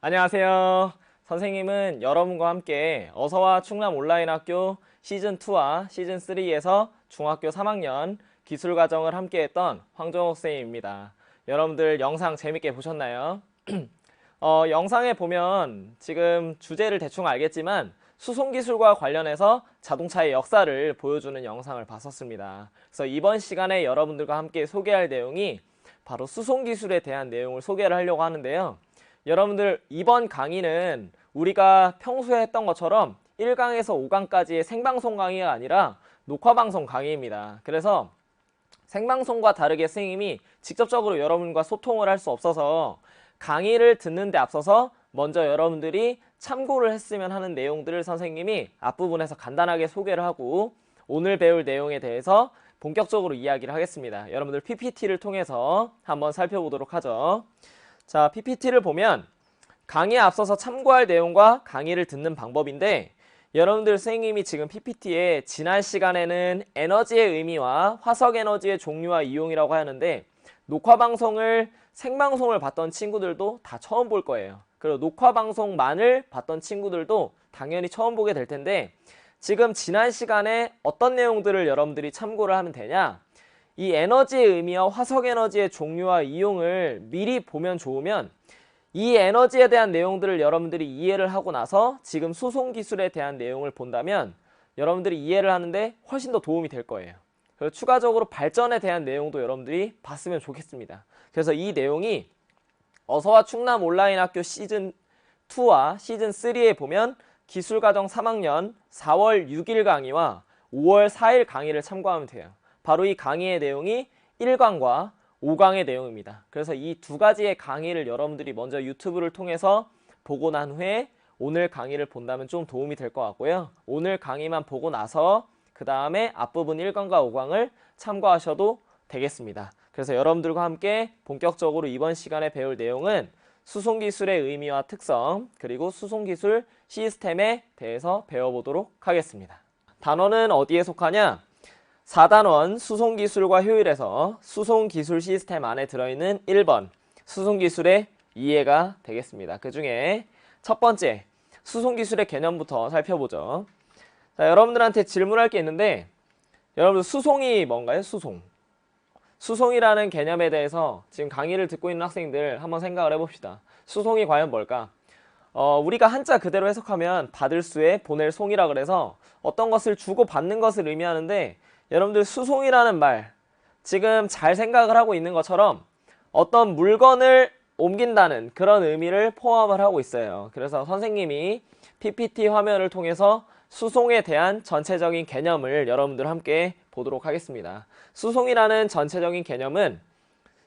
안녕하세요. 선생님은 여러분과 함께 어서와 충남 온라인학교 시즌2와 시즌3에서 중학교 3학년 기술과정을 함께했던 황정호 선생님입니다. 여러분들 영상 재밌게 보셨나요? 어, 영상에 보면 지금 주제를 대충 알겠지만 수송기술과 관련해서 자동차의 역사를 보여주는 영상을 봤었습니다. 그래서 이번 시간에 여러분들과 함께 소개할 내용이 바로 수송기술에 대한 내용을 소개를 하려고 하는데요. 여러분들 이번 강의는 우리가 평소에 했던 것처럼 1강에서 5강까지의 생방송 강의가 아니라 녹화방송 강의입니다. 그래서 생방송과 다르게 선생님이 직접적으로 여러분과 소통을 할 수 없어서 강의를 듣는 데 앞서서 먼저 여러분들이 참고를 했으면 하는 내용들을 선생님이 앞부분에서 간단하게 소개를 하고 오늘 배울 내용에 대해서 본격적으로 이야기를 하겠습니다. 여러분들 PPT를 통해서 한번 살펴보도록 하죠. 자, PPT를 보면 강의에 앞서서 참고할 내용과 강의를 듣는 방법인데 여러분들 선생님이 지금 PPT에 지난 시간에는 에너지의 의미와 화석 에너지의 종류와 이용이라고 하는데 녹화 방송을 생방송을 봤던 친구들도 다 처음 볼 거예요. 그리고 녹화 방송만을 봤던 친구들도 당연히 처음 보게 될 텐데 지금 지난 시간에 어떤 내용들을 여러분들이 참고를 하면 되냐? 이 에너지의 의미와 화석 에너지의 종류와 이용을 미리 보면 좋으면 이 에너지에 대한 내용들을 여러분들이 이해를 하고 나서 지금 수송 기술에 대한 내용을 본다면 여러분들이 이해를 하는데 훨씬 더 도움이 될 거예요. 그리고 추가적으로 발전에 대한 내용도 여러분들이 봤으면 좋겠습니다. 그래서 이 내용이 어서와 충남 온라인 학교 시즌 2와 시즌 3에 보면 기술과정 3학년 4월 6일 강의와 5월 4일 강의를 참고하면 돼요. 바로 이 강의의 내용이 1강과 5강의 내용입니다. 그래서 이 두 가지의 강의를 여러분들이 먼저 유튜브를 통해서 보고 난 후에 오늘 강의를 본다면 좀 도움이 될 것 같고요. 오늘 강의만 보고 나서 그 다음에 앞부분 1강과 5강을 참고하셔도 되겠습니다. 그래서 여러분들과 함께 본격적으로 이번 시간에 배울 내용은 수송기술의 의미와 특성 그리고 수송기술 시스템에 대해서 배워보도록 하겠습니다. 단원은 어디에 속하냐? 4단원 수송기술과 효율에서 수송기술 시스템 안에 들어있는 1번 수송기술의 이해가 되겠습니다. 그 중에 첫 번째 수송기술의 개념부터 살펴보죠. 자, 여러분들한테 질문할 게 있는데 여러분들 수송이 뭔가요? 수송. 수송이라는 개념에 대해서 지금 강의를 듣고 있는 학생들 한번 생각을 해봅시다. 수송이 과연 뭘까? 어, 우리가 한자 그대로 해석하면 받을 수에 보낼 송이라 그래서 어떤 것을 주고 받는 것을 의미하는데 여러분들 수송이라는 말 지금 잘 생각을 하고 있는 것처럼 어떤 물건을 옮긴다는 그런 의미를 포함을 하고 있어요. 그래서 선생님이 PPT 화면을 통해서 수송에 대한 전체적인 개념을 여러분들 함께 보도록 하겠습니다. 수송이라는 전체적인 개념은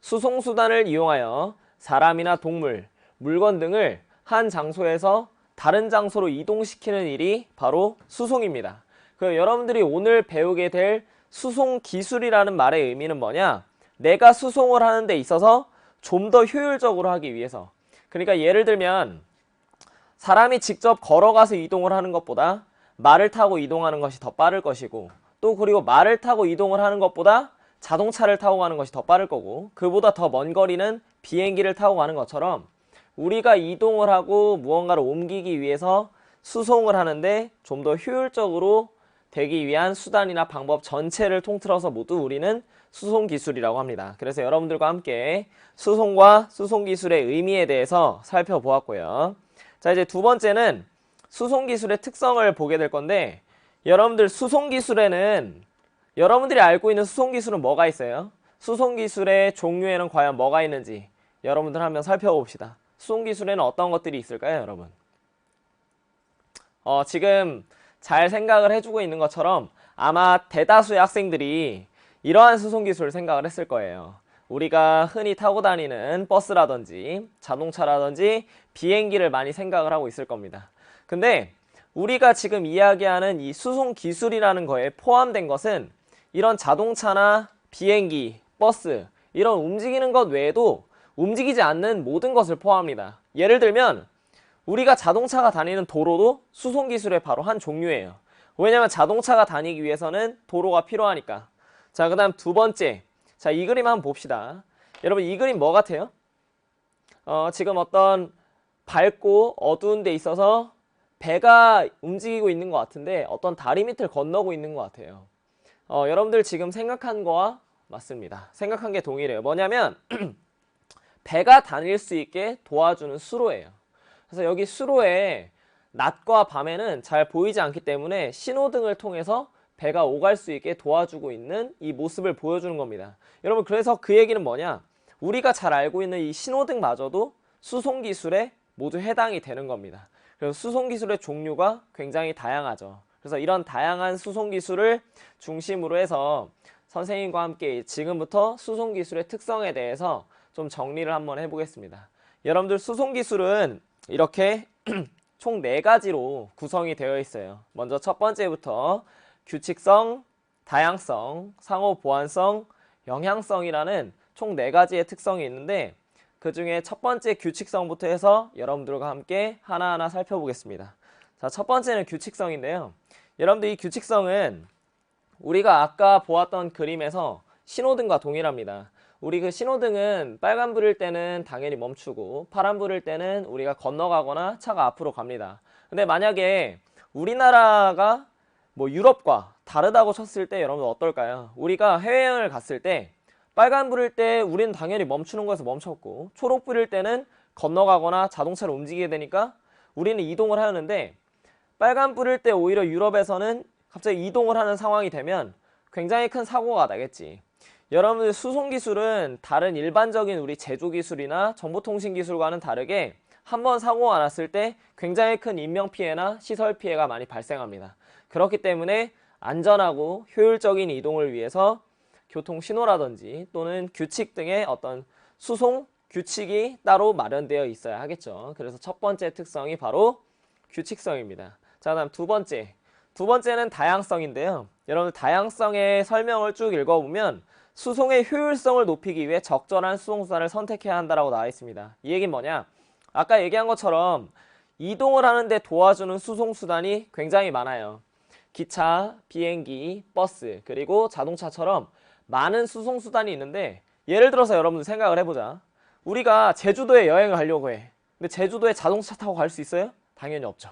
수송수단을 이용하여 사람이나 동물, 물건 등을 한 장소에서 다른 장소로 이동시키는 일이 바로 수송입니다. 그 여러분들이 오늘 배우게 될 수송 기술이라는 말의 의미는 뭐냐? 내가 수송을 하는 데 있어서 좀 더 효율적으로 하기 위해서. 그러니까 예를 들면 사람이 직접 걸어가서 이동을 하는 것보다 말을 타고 이동하는 것이 더 빠를 것이고 또 그리고 말을 타고 이동을 하는 것보다 자동차를 타고 가는 것이 더 빠를 거고 그보다 더 먼 거리는 비행기를 타고 가는 것처럼 우리가 이동을 하고 무언가를 옮기기 위해서 수송을 하는데 좀 더 효율적으로 되기 위한 수단이나 방법 전체를 통틀어서 모두 우리는 수송 기술이라고 합니다. 그래서 여러분들과 함께 수송과 수송 기술의 의미에 대해서 살펴보았고요. 자, 이제 두 번째는 수송 기술의 특성을 보게 될 건데 여러분들 수송 기술에는 여러분들이 알고 있는 수송 기술은 뭐가 있어요? 수송 기술의 종류에는 과연 뭐가 있는지 여러분들 한번 살펴봅시다. 수송 기술에는 어떤 것들이 있을까요, 여러분? 어, 지금 잘 생각을 해주고 있는 것처럼 아마 대다수의 학생들이 이러한 수송 기술을 생각을 했을 거예요. 우리가 흔히 타고 다니는 버스라든지 자동차라든지 비행기를 많이 생각을 하고 있을 겁니다. 근데 우리가 지금 이야기하는 이 수송 기술이라는 거에 포함된 것은 이런 자동차나 비행기, 버스 이런 움직이는 것 외에도 움직이지 않는 모든 것을 포함합니다. 예를 들면 우리가 자동차가 다니는 도로도 수송 기술의 바로 한 종류예요. 왜냐하면 자동차가 다니기 위해서는 도로가 필요하니까. 자, 그 다음 두 번째. 자, 이 그림 한번 봅시다. 여러분, 이 그림 뭐 같아요? 어, 지금 어떤 밝고 어두운 데 있어서 배가 움직이고 있는 것 같은데 어떤 다리 밑을 건너고 있는 것 같아요. 어, 여러분들 지금 생각한 거와 맞습니다. 생각한 게 동일해요. 뭐냐면 배가 다닐 수 있게 도와주는 수로예요. 그래서 여기 수로에 낮과 밤에는 잘 보이지 않기 때문에 신호등을 통해서 배가 오갈 수 있게 도와주고 있는 이 모습을 보여주는 겁니다. 여러분 그래서 그 얘기는 뭐냐? 우리가 잘 알고 있는 이 신호등마저도 수송 기술에 모두 해당이 되는 겁니다. 그래서 수송 기술의 종류가 굉장히 다양하죠. 그래서 이런 다양한 수송 기술을 중심으로 해서 선생님과 함께 지금부터 수송 기술의 특성에 대해서 좀 정리를 한번 해보겠습니다. 여러분들 수송 기술은 이렇게 총네 가지로 구성이 되어 있어요. 먼저 첫 번째부터 규칙성, 다양성, 상호 보완성, 영향성이라는 총네 가지의 특성이 있는데 그 중에 첫 번째 규칙성부터 해서 여러분들과 함께 하나하나 살펴보겠습니다. 자, 첫 번째는 규칙성인데요. 여러분들 이 규칙성은 우리가 아까 보았던 그림에서 신호등과 동일합니다. 우리 그 신호등은 빨간 불일 때는 당연히 멈추고 파란 불일 때는 우리가 건너가거나 차가 앞으로 갑니다. 근데 만약에 우리나라가 뭐 유럽과 다르다고 쳤을 때 여러분 어떨까요? 우리가 해외여행을 갔을 때 빨간 불일 때 우리는 당연히 멈추는 거에서 멈췄고 초록 불일 때는 건너가거나 자동차를 움직이게 되니까 우리는 이동을 하는데 빨간 불일 때 오히려 유럽에서는 갑자기 이동을 하는 상황이 되면 굉장히 큰 사고가 나겠지. 여러분들 수송 기술은 다른 일반적인 우리 제조 기술이나 정보통신 기술과는 다르게 한번 사고가 났을 때 굉장히 큰 인명 피해나 시설 피해가 많이 발생합니다. 그렇기 때문에 안전하고 효율적인 이동을 위해서 교통 신호라든지 또는 규칙 등의 어떤 수송 규칙이 따로 마련되어 있어야 하겠죠. 그래서 첫 번째 특성이 바로 규칙성입니다. 자, 다음 두 번째. 두 번째는 다양성인데요. 여러분 다양성의 설명을 쭉 읽어보면 수송의 효율성을 높이기 위해 적절한 수송수단을 선택해야 한다라고 나와 있습니다. 이 얘기는 뭐냐? 아까 얘기한 것처럼 이동을 하는데 도와주는 수송수단이 굉장히 많아요. 기차, 비행기, 버스, 그리고 자동차처럼 많은 수송수단이 있는데 예를 들어서 여러분들 생각을 해보자. 우리가 제주도에 여행을 가려고 해. 근데 제주도에 자동차 타고 갈 수 있어요? 당연히 없죠.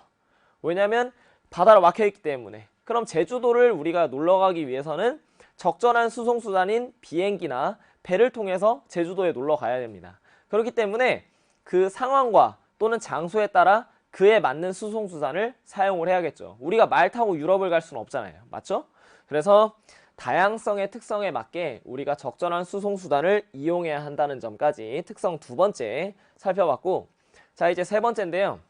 왜냐하면 바다로 막혀있기 때문에. 그럼 제주도를 우리가 놀러 가기 위해서는 적절한 수송수단인 비행기나 배를 통해서 제주도에 놀러 가야 됩니다. 그렇기 때문에 그 상황과 또는 장소에 따라 그에 맞는 수송수단을 사용을 해야겠죠. 우리가 말 타고 유럽을 갈 수는 없잖아요. 맞죠? 그래서 다양성의 특성에 맞게 우리가 적절한 수송수단을 이용해야 한다는 점까지 특성 두 번째 살펴봤고 자 이제 세 번째인데요.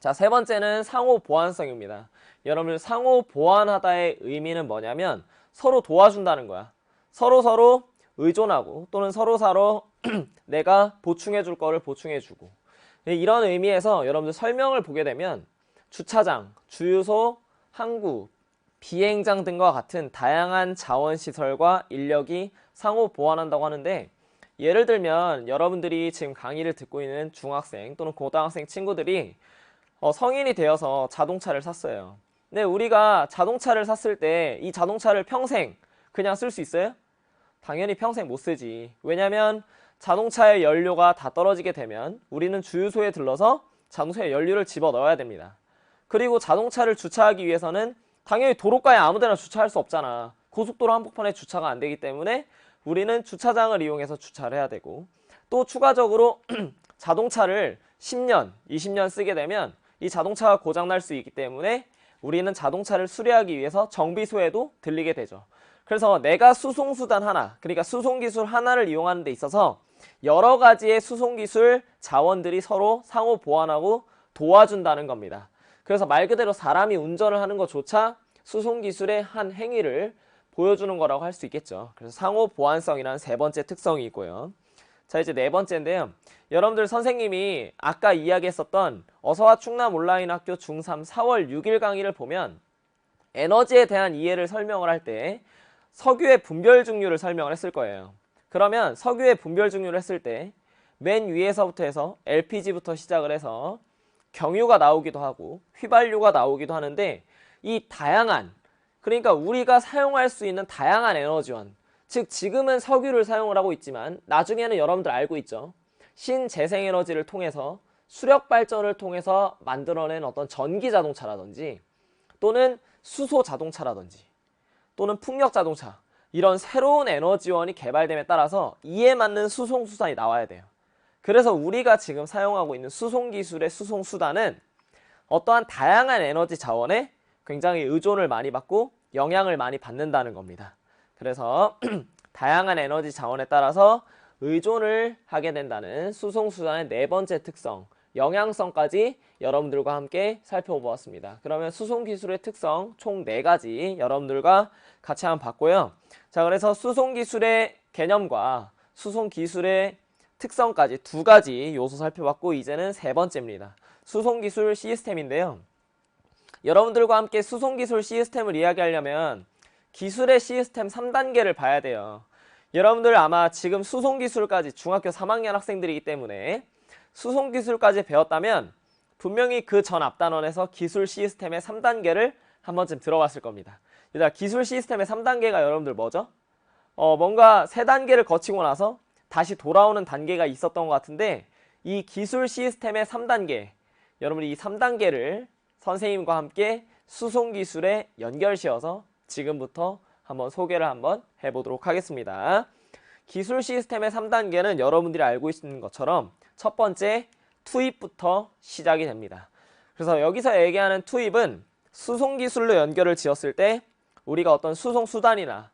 자 세 번째는 상호 보완성입니다. 여러분 상호 보완하다의 의미는 뭐냐면 서로 도와준다는 거야. 서로 서로 의존하고 또는 서로 서로 내가 보충해 줄 거를 보충해 주고 이런 의미에서 여러분들 설명을 보게 되면 주차장, 주유소, 항구, 비행장 등과 같은 다양한 자원시설과 인력이 상호 보완한다고 하는데 예를 들면 여러분들이 지금 강의를 듣고 있는 중학생 또는 고등학생 친구들이 어, 성인이 되어서 자동차를 샀어요. 근데 우리가 자동차를 샀을 때 이 자동차를 평생 그냥 쓸 수 있어요? 당연히 평생 못 쓰지. 왜냐면 자동차의 연료가 다 떨어지게 되면 우리는 주유소에 들러서 자동차에 연료를 집어 넣어야 됩니다. 그리고 자동차를 주차하기 위해서는 당연히 도로가에 아무데나 주차할 수 없잖아. 고속도로 한복판에 주차가 안 되기 때문에 우리는 주차장을 이용해서 주차를 해야 되고 또 추가적으로 자동차를 10년, 20년 쓰게 되면 이 자동차가 고장날 수 있기 때문에 우리는 자동차를 수리하기 위해서 정비소에도 들리게 되죠. 그래서 내가 수송수단 하나, 그러니까 수송기술 하나를 이용하는 데 있어서 여러 가지의 수송기술 자원들이 서로 상호 보완하고 도와준다는 겁니다. 그래서 말 그대로 사람이 운전을 하는 것조차 수송기술의 한 행위를 보여주는 거라고 할 수 있겠죠. 그래서 상호 보완성이라는 세 번째 특성이 있고요. 자 이제 네 번째인데요. 여러분들 선생님이 아까 이야기했었던 어서와 충남 온라인 학교 중3 4월 6일 강의를 보면 에너지에 대한 이해를 설명을 할 때 석유의 분별 중류를 설명을 했을 거예요. 그러면 석유의 분별 중류를 했을 때 맨 위에서부터 해서 LPG부터 시작을 해서 경유가 나오기도 하고 휘발유가 나오기도 하는데 이 다양한 그러니까 우리가 사용할 수 있는 다양한 에너지원 즉 지금은 석유를 사용을 하고 있지만 나중에는 여러분들 알고 있죠 신재생에너지를 통해서 수력 발전을 통해서 만들어낸 어떤 전기 자동차라든지 또는 수소 자동차라든지 또는 풍력 자동차 이런 새로운 에너지원이 개발됨에 따라서 이에 맞는 수송 수단이 나와야 돼요. 그래서 우리가 지금 사용하고 있는 수송 기술의 수송 수단은 어떠한 다양한 에너지 자원에 굉장히 의존을 많이 받고 영향을 많이 받는다는 겁니다. 그래서 다양한 에너지 자원에 따라서 의존을 하게 된다는 수송 수단의 네 번째 특성, 영향성까지 여러분들과 함께 살펴보았습니다. 그러면 수송 기술의 특성 총 네 가지 여러분들과 같이 한번 봤고요. 자, 그래서 수송 기술의 개념과 수송 기술의 특성까지 두 가지 요소 살펴봤고 이제는 세 번째입니다. 수송 기술 시스템인데요. 여러분들과 함께 수송 기술 시스템을 이야기하려면 기술의 시스템 3단계를 봐야 돼요. 여러분들 아마 지금 수송 기술까지 중학교 3학년 학생들이기 때문에 수송 기술까지 배웠다면 분명히 그 전 앞단원에서 기술 시스템의 3단계를 한 번쯤 들어봤을 겁니다. 일단 기술 시스템의 3단계가 여러분들 뭐죠? 어, 뭔가 세 단계를 거치고 나서 다시 돌아오는 단계가 있었던 것 같은데 이 기술 시스템의 3단계 여러분이 이 3단계를 선생님과 함께 수송 기술에 연결시어서 지금부터 한번 소개를 한번 해보도록 하겠습니다. 기술 시스템의 3단계는 여러분들이 알고 있는 것처럼 첫 번째 투입부터 시작이 됩니다. 그래서 여기서 얘기하는 투입은 수송 기술로 연결을 지었을 때 우리가 어떤 수송 수단이나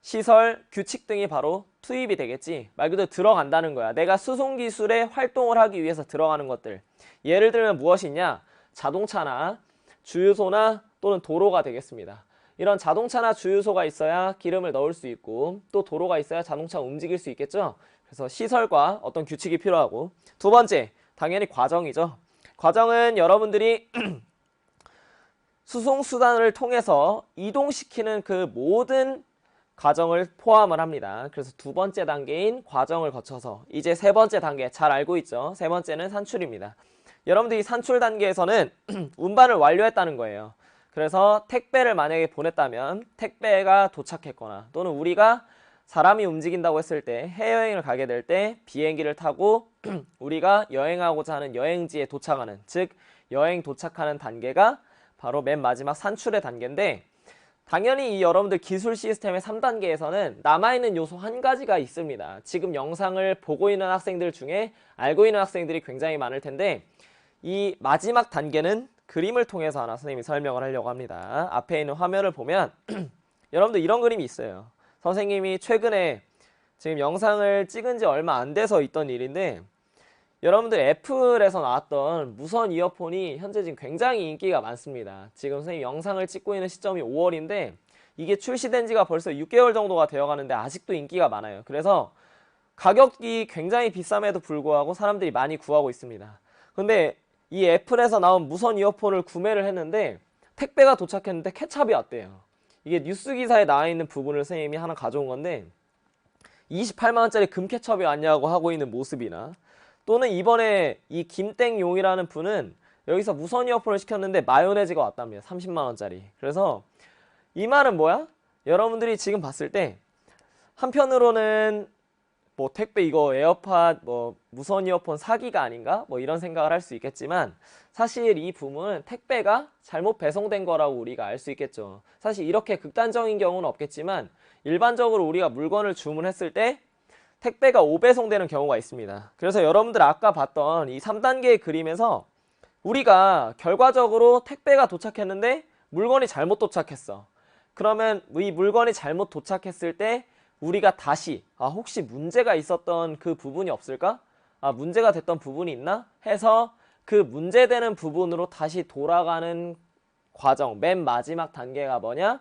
시설, 규칙 등이 바로 투입이 되겠지. 말 그대로 들어간다는 거야. 내가 수송 기술에 활동을 하기 위해서 들어가는 것들. 예를 들면 무엇이 있냐? 자동차나 주유소나 또는 도로가 되겠습니다. 이런 자동차나 주유소가 있어야 기름을 넣을 수 있고 또 도로가 있어야 자동차가 움직일 수 있겠죠. 그래서 시설과 어떤 규칙이 필요하고 두 번째 당연히 과정이죠. 과정은 여러분들이 수송 수단을 통해서 이동시키는 그 모든 과정을 포함을 합니다. 그래서 두 번째 단계인 과정을 거쳐서 이제 세 번째 단계 잘 알고 있죠. 세 번째는 산출입니다. 여러분들이 산출 단계에서는 운반을 완료했다는 거예요. 그래서 택배를 만약에 보냈다면 택배가 도착했거나 또는 우리가 사람이 움직인다고 했을 때 해외여행을 가게 될 때 비행기를 타고 우리가 여행하고자 하는 여행지에 도착하는 즉 여행 도착하는 단계가 바로 맨 마지막 산출의 단계인데 당연히 이 여러분들 기술 시스템의 3단계에서는 남아있는 요소 한 가지가 있습니다. 지금 영상을 보고 있는 학생들 중에 알고 있는 학생들이 굉장히 많을 텐데 이 마지막 단계는 그림을 통해서 하나 선생님이 설명을 하려고 합니다. 앞에 있는 화면을 보면 여러분들 이런 그림이 있어요. 선생님이 최근에 지금 영상을 찍은 지 얼마 안 돼서 있던 일인데 여러분들 애플에서 나왔던 무선 이어폰이 현재 지금 굉장히 인기가 많습니다. 지금 선생님 영상을 찍고 있는 시점이 5월인데 이게 출시된 지가 벌써 6개월 정도가 되어 가는데 아직도 인기가 많아요. 그래서 가격이 굉장히 비쌈에도 불구하고 사람들이 많이 구하고 있습니다. 근데 이 애플에서 나온 무선 이어폰을 구매를 했는데 택배가 도착했는데 케찹이 왔대요. 이게 뉴스 기사에 나와 있는 부분을 선생님이 하나 가져온 건데 28만원짜리 금 케첩이 왔냐고 하고 있는 모습이나 또는 이번에 이 김땡용이라는 분은 여기서 무선 이어폰을 시켰는데 마요네즈가 왔답니다. 30만원짜리. 그래서 이 말은 뭐야? 여러분들이 지금 봤을 때 한편으로는 뭐 택배 이거 에어팟 뭐 무선 이어폰 사기가 아닌가? 뭐 이런 생각을 할 수 있겠지만 사실 이 부분은 택배가 잘못 배송된 거라고 우리가 알 수 있겠죠. 사실 이렇게 극단적인 경우는 없겠지만 일반적으로 우리가 물건을 주문했을 때 택배가 오배송되는 경우가 있습니다. 그래서 여러분들 아까 봤던 이 3단계의 그림에서 우리가 결과적으로 택배가 도착했는데 물건이 잘못 도착했어. 그러면 이 물건이 잘못 도착했을 때 우리가 다시 아 혹시 문제가 있었던 그 부분이 없을까? 아 문제가 됐던 부분이 있나? 해서 그 문제되는 부분으로 다시 돌아가는 과정 맨 마지막 단계가 뭐냐?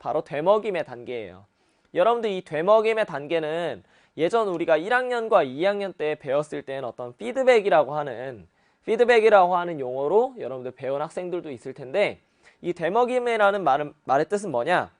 바로 되먹임의 단계예요. 여러분들 이 되먹임의 단계는 예전 우리가 1학년과 2학년 때 배웠을 때는 어떤 피드백이라고 하는 피드백이라고 하는 용어로 여러분들 배운 학생들도 있을 텐데 이 되먹임이라는 말은, 말의 뜻은 뭐냐?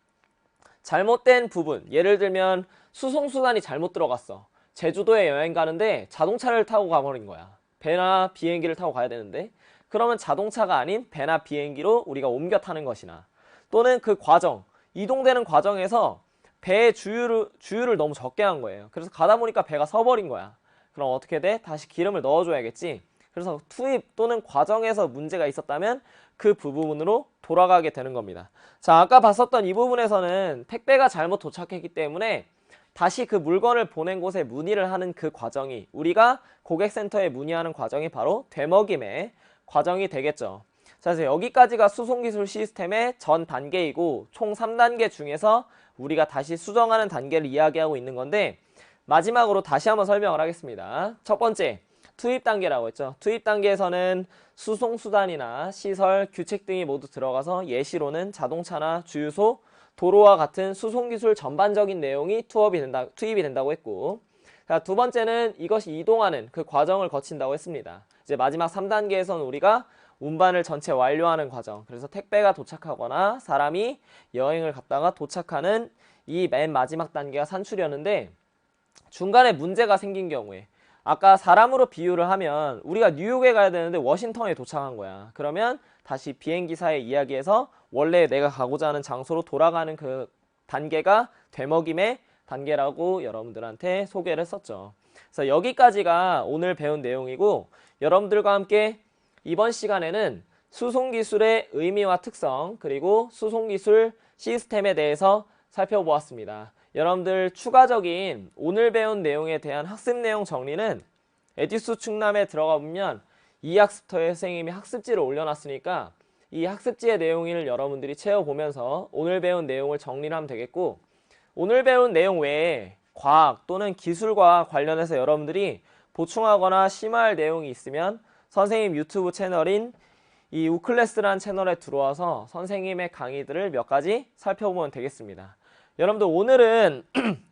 잘못된 부분 예를 들면 수송수단이 잘못 들어갔어. 제주도에 여행 가는데 자동차를 타고 가버린 거야. 배나 비행기를 타고 가야 되는데. 그러면 자동차가 아닌 배나 비행기로 우리가 옮겨 타는 것이나 또는 그 과정 이동되는 과정에서 배의 주유를, 주유를 너무 적게 한 거예요. 그래서 가다 보니까 배가 서버린 거야. 그럼 어떻게 돼? 다시 기름을 넣어줘야겠지? 그래서 투입 또는 과정에서 문제가 있었다면 그 부분으로 돌아가게 되는 겁니다. 자, 아까 봤었던 이 부분에서는 택배가 잘못 도착했기 때문에 다시 그 물건을 보낸 곳에 문의를 하는 그 과정이 우리가 고객센터에 문의하는 과정이 바로 되먹임의 과정이 되겠죠. 자, 그래서 여기까지가 수송기술 시스템의 전 단계이고 총 3단계 중에서 우리가 다시 수정하는 단계를 이야기하고 있는 건데 마지막으로 다시 한번 설명을 하겠습니다. 첫 번째, 투입 단계라고 했죠. 투입 단계에서는 수송 수단이나 시설, 규칙 등이 모두 들어가서 예시로는 자동차나 주유소, 도로와 같은 수송 기술 전반적인 내용이 투업이 된다, 투입이 된다고 했고 자, 두 번째는 이것이 이동하는 그 과정을 거친다고 했습니다. 이제 마지막 3단계에서는 우리가 운반을 전체 완료하는 과정. 그래서 택배가 도착하거나 사람이 여행을 갔다가 도착하는 이 맨 마지막 단계가 산출이었는데 중간에 문제가 생긴 경우에 아까 사람으로 비유를 하면 우리가 뉴욕에 가야 되는데 워싱턴에 도착한 거야. 그러면 다시 비행기사에 이야기해서 원래 내가 가고자 하는 장소로 돌아가는 그 단계가 되먹임의 단계라고 여러분들한테 소개를 했었죠. 그래서 여기까지가 오늘 배운 내용이고 여러분들과 함께 이번 시간에는 수송기술의 의미와 특성 그리고 수송기술 시스템에 대해서 살펴보았습니다. 여러분들 추가적인 오늘 배운 내용에 대한 학습 내용 정리는 에듀스 충남에 들어가 보면 이 학습터에 선생님이 학습지를 올려놨으니까 이 학습지의 내용을 여러분들이 채워보면서 오늘 배운 내용을 정리를 하면 되겠고 오늘 배운 내용 외에 과학 또는 기술과 관련해서 여러분들이 보충하거나 심화할 내용이 있으면 선생님 유튜브 채널인 이 우클래스라는 채널에 들어와서 선생님의 강의들을 몇 가지 살펴보면 되겠습니다. 여러분들 오늘은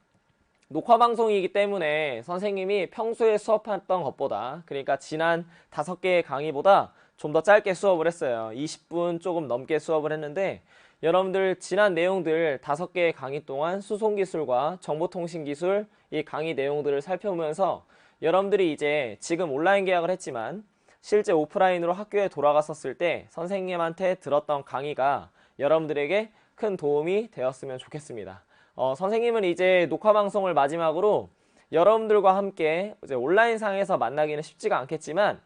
녹화 방송이기 때문에 선생님이 평소에 수업했던 것보다 그러니까 지난 다섯 개의 강의보다 좀 더 짧게 수업을 했어요. 20분 조금 넘게 수업을 했는데 여러분들 지난 내용들 다섯 개의 강의 동안 수송기술과 정보통신기술 이 강의 내용들을 살펴보면서 여러분들이 이제 지금 온라인 계약을 했지만 실제 오프라인으로 학교에 돌아갔었을 때 선생님한테 들었던 강의가 여러분들에게 큰 도움이 되었으면 좋겠습니다. 어, 선생님은 이제 녹화 방송을 마지막으로 여러분들과 함께 이제 온라인상에서 만나기는 쉽지가 않겠지만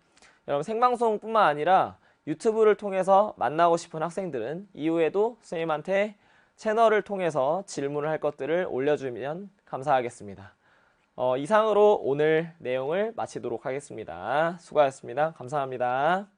여러분 생방송뿐만 아니라 유튜브를 통해서 만나고 싶은 학생들은 이후에도 선생님한테 채널을 통해서 질문을 할 것들을 올려주면 감사하겠습니다. 어, 이상으로 오늘 내용을 마치도록 하겠습니다. 수고하셨습니다. 감사합니다.